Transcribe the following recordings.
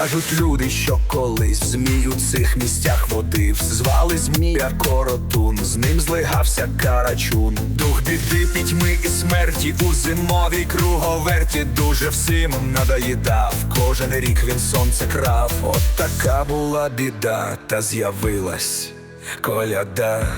Кажуть люди, що колись змій у цих місцях водив Звали змія коротун, з ним злигався карачун. Дух біди, пітьми і смерті у зимовій круговерті. Дуже всім надоїдав, кожен рік він сонце крав. От така була біда, та з'явилась коляда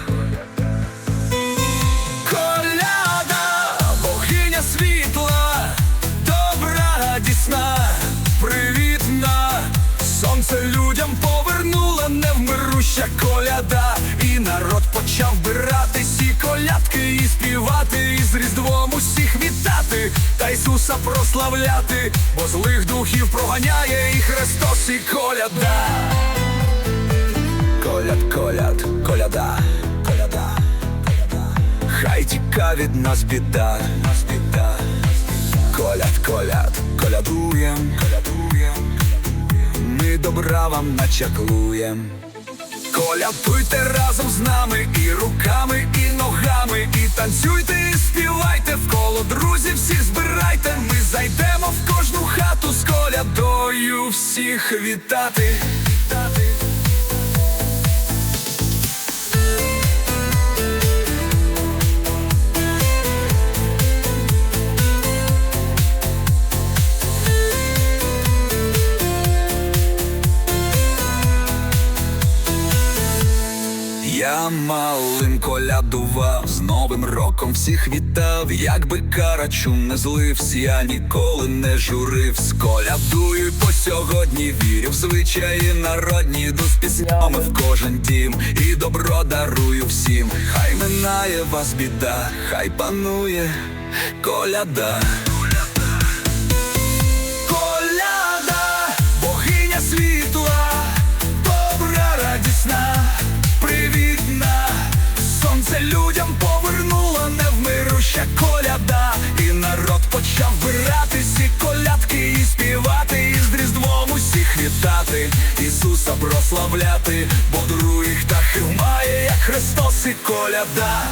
невмируща коляда, і народ почав биратись, і колядки, і співати, і з Різдвом усіх вітати, та Ісуса прославляти, бо злих духів проганяє і Христос, і коляда. Коляд, коляд, коляда, коляда. Хай тіка від нас біда, нас біда. Коляд, коляд, колядуєм, колядуєм. Добра вам начаклуєм. Колядуйте разом з нами і руками, і ногами, і танцюйте, і співайте в коло друзів всіх збирайте. Ми зайдемо в кожну хату з колядою всіх вітати. вітати. Малим колядував, з Новим роком всіх вітав, якби карачун не злився, я ніколи не журився. Колядую по сьогодні вірю в звичаї народні, йду з піснями в кожен дім і добро дарую всім. Хай минає вас біда, хай панує. Коляда, людям повернула невмируща коляда, і народ почав биратись, і колядки, і співати, і з Різдвом усіх вітати, Ісуса прославляти, бо других птахів має, як Христос і. Коляда,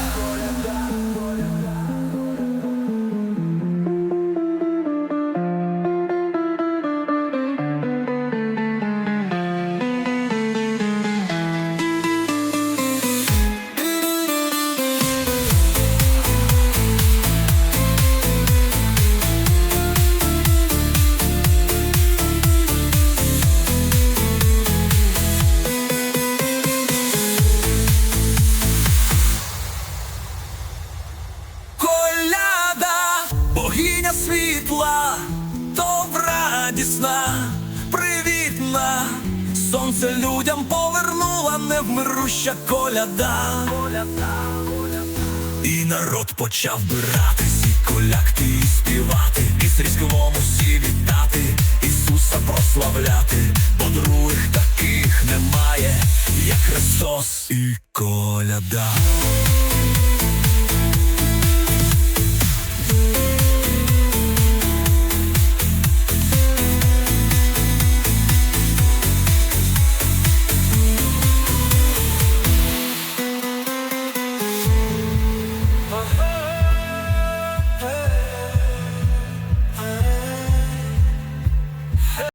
привітна, сонце людям повернула невмируща коляда. І народ почав биратись, і колядки, і співати, і з Різдвом усі вітати, Ісуса прославляти, бо других таких немає, як Христос і коляда.